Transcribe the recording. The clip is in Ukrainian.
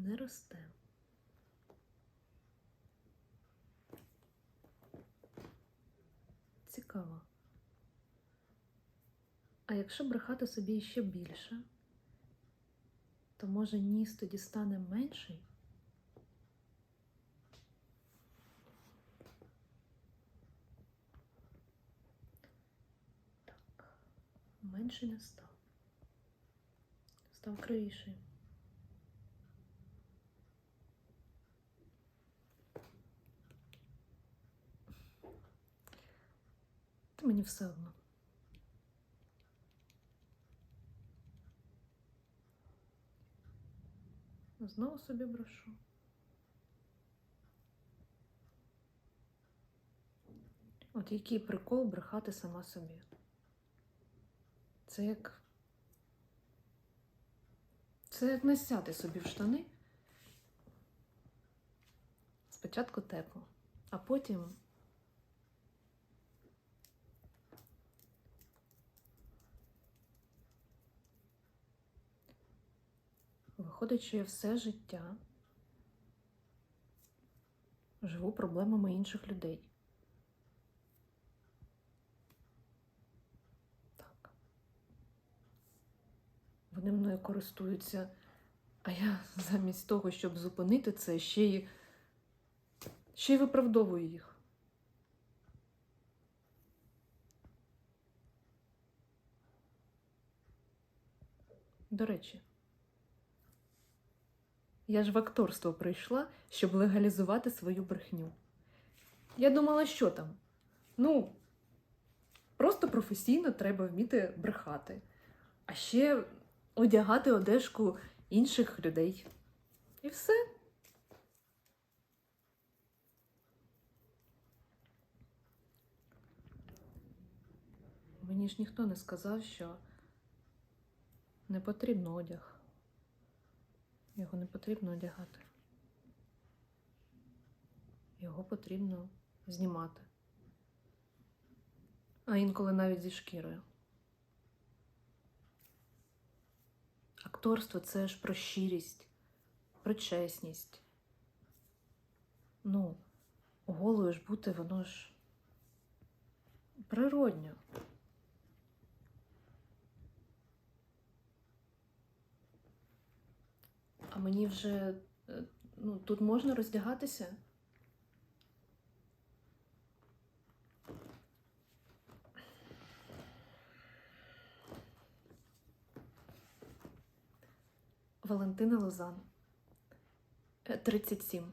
не росте. Цікаво. А якщо брехати собі ще більше, то може ніс тоді стане менший? Так, менший не став. Став кривіший. Та мені все одно. Знову собі брешу. От який прикол брехати сама собі. Це як. Це як насяти собі в штани. Спочатку тепло, а потім. Виходить, що я все життя живу проблемами інших людей. Так. Вони мною користуються, а я замість того, щоб зупинити це, ще й, ще й виправдовую їх. До речі, я ж в акторство прийшла, щоб легалізувати свою брехню. Я думала, що там? Ну, просто професійно треба вміти брехати, а ще одягати одежку інших людей. І все. Мені ж ніхто не сказав, що не потрібно одяг. Його не потрібно одягати. Його потрібно знімати. А інколи навіть зі шкірою. Акторство це ж про щирість, про чесність. Ну, голою ж бути, воно ж природньо. Мені вже е, ну, тут можна роздягатися? Валентина Лозан. Е, 37.